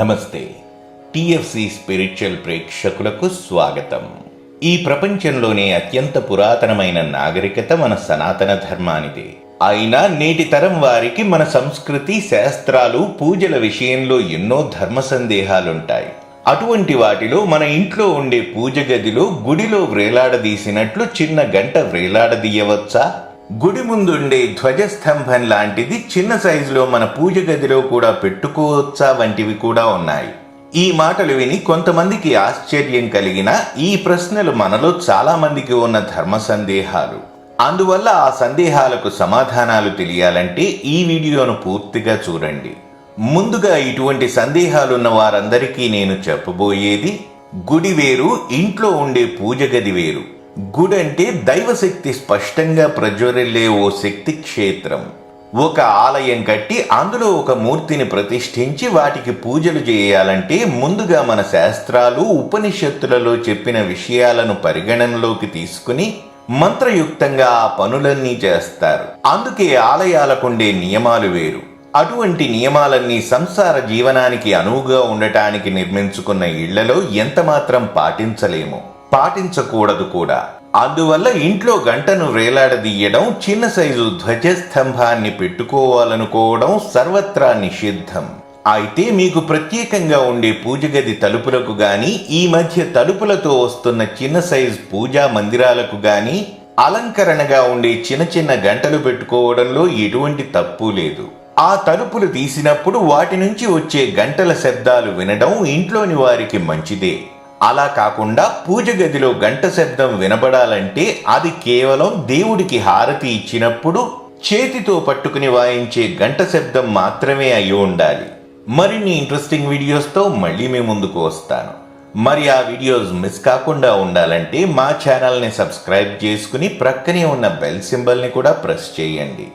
నమస్తే. TFC spiritual ప్రేక్షకులకు స్వాగతం. ఈ ప్రపంచంలోనే అత్యంత పురాతనమైన నాగరికత మన సనాతన ధర్మానిదే. అయినా నేటి తరం వారికి మన సంస్కృతి శాస్త్రాలు పూజల విషయంలో ఎన్నో ధర్మ సందేహాలుంటాయి. అటువంటి వాటిలో మన ఇంట్లో ఉండే పూజ గదిలో గుడిలో వ్రేలాడదీసినట్లు చిన్న గంట వ్రేలాడదీయవచ్చా? గుడి ముందుండే ధ్వజస్తంభం లాంటిది చిన్న సైజులో మన పూజ గదిలో కూడా పెట్టుకోవచ్చా వంటివి కూడా ఉన్నాయి. ఈ మాటలు విని కొంతమందికి ఆశ్చర్యం కలిగిన ఈ ప్రశ్నలు మనలో చాలామందికి ఉన్న ధర్మ సందేహాలు. అందువల్ల ఆ సందేహాలకు సమాధానాలు తెలియాలంటే ఈ వీడియోను పూర్తిగా చూడండి. ముందుగా ఇటువంటి సందేహాలున్న వారందరికీ నేను చెప్పబోయేది గుడి వేరు ఇంట్లో ఉండే పూజ గది వేరు. గుడ్ అంటే దైవశక్తి స్పష్టంగా ప్రజ్వరిల్లే ఓ శక్తి క్షేత్రం. ఒక ఆలయం కట్టి అందులో ఒక మూర్తిని ప్రతిష్ఠించి వాటికి పూజలు చేయాలంటే ముందుగా మన శాస్త్రాలు ఉపనిషత్తులలో చెప్పిన విషయాలను పరిగణనలోకి తీసుకుని మంత్రయుక్తంగా ఆ పనులన్నీ చేస్తారు. అందుకే ఆలయాలకుండే నియమాలు వేరు. అటువంటి నియమాలన్నీ సంసార జీవనానికి అనువుగా ఉండటానికి నిర్మించుకున్న ఇళ్ళలో ఎంతమాత్రం పాటించలేము. పాటించకూడదు కూడా. అందువల్ల ఇంట్లో గంటను వేలాడదీయడం చిన్న సైజు ధ్వజస్తంభాన్ని పెట్టుకోవాలనుకోవడం సర్వత్రా నిషిద్ధం. అయితే మీకు ప్రత్యేకంగా ఉండే పూజ గది తలుపులకు గాని ఈ మధ్య తలుపులతో వస్తున్న చిన్న సైజు పూజా మందిరాలకు గాని అలంకరణగా ఉండే చిన్న చిన్న గంటలు పెట్టుకోవడంలో ఎటువంటి తప్పు లేదు. ఆ తలుపులు తీసినప్పుడు వాటి నుంచి వచ్చే గంటల శబ్దాలు వినడం ఇంట్లోని వారికి మంచిదే. అలా కాకుండా పూజ గదిలో గంట శబ్దం వినబడాలంటే అది కేవలం దేవుడికి హారతి ఇచ్చినప్పుడు చేతితో పట్టుకుని వాయించే గంట శబ్దం మాత్రమే అయి ఉండాలి. మరిన్ని ఇంట్రెస్టింగ్ వీడియోస్తో మళ్ళీ మీ ముందుకు వస్తాను. మరి ఆ వీడియోస్ మిస్ కాకుండా ఉండాలంటే మా ఛానల్ని సబ్స్క్రైబ్ చేసుకుని ప్రక్కనే ఉన్న బెల్ సింబల్ని కూడా ప్రెస్ చేయండి.